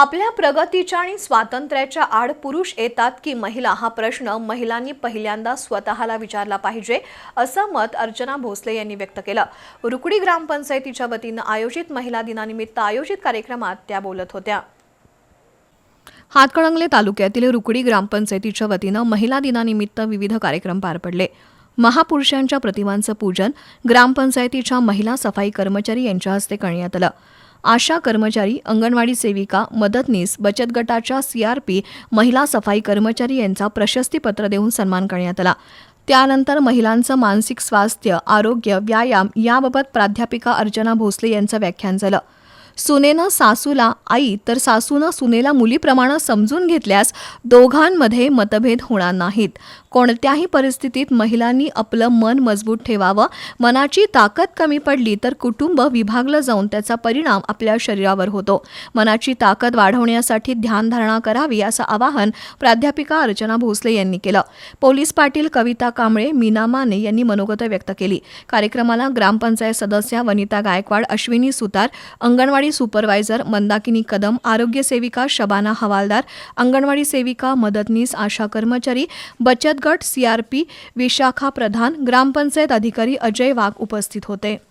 आपल्या प्रगतीच्या आणि स्वातंत्र्याच्या आड पुरुष येतात की महिला? हा प्रश्न महिलांनी पहिल्यांदा स्वतःला विचारला पाहिजे असं मत अर्चना भोसले यांनी व्यक्त केलं. रुकडी ग्रामपंचायतीच्या वतीनं आयोजित महिला दिनानिमित्त आयोजित कार्यक्रमात त्या बोलत होत्या. हातकणंगले तालुक्यातील रुकडी ग्रामपंचायतीच्या वतीनं महिला दिनानिमित्त विविध कार्यक्रम पार पडले. महापुरुषांच्या प्रतिमांचं पूजन ग्रामपंचायतीच्या महिला सफाई कर्मचारी यांच्या हस्ते करण्यात आलं. आशा कर्मचारी अंगणवाडी सेविका मदतनीस बचत गटाच्या सीआरपी महिला सफाई कर्मचारी यांचा प्रशस्तीपत्र देऊन सन्मान करण्यात आला. त्यानंतर महिलांचं मानसिक स्वास्थ्य आरोग्य व्यायाम याबाबत प्राध्यापिका अर्चना भोसले यांचं व्याख्यान झालं. सुनेनं सासूला आई तर सासूनं सुनेला मुलीप्रमाणे समजून घेतल्यास दोघांमध्ये मतभेद होणार नाहीत. कोणत्याही परिस्थितीत महिलांनी आपलं मन मजबूत ठेवावं. मनाची ताकद कमी पडली तर कुटुंब विभागलं जाऊन त्याचा परिणाम आपल्या शरीरावर होतो. मनाची ताकद वाढवण्यासाठी ध्यानधारणा करावी असं आवाहन प्राध्यापिका अर्चना भोसले यांनी केलं. पोलीस पाटील कविता कांबळे मीना माने यांनी मनोगत व्यक्त केली. कार्यक्रमाला ग्रामपंचायत सदस्या वनिता गायकवाड अश्विनी सुतार अंगणवाडी सुपरवायझर मंदाकिनी कदम आरोग्य सेविका शबाना हवालदार अंगणवाडी सेविका मदतनीस आशा कर्मचारी बचत गट सीआरपी विशाखा प्रधान ग्रामपंचायत अधिकारी अजय वाघ उपस्थित होते.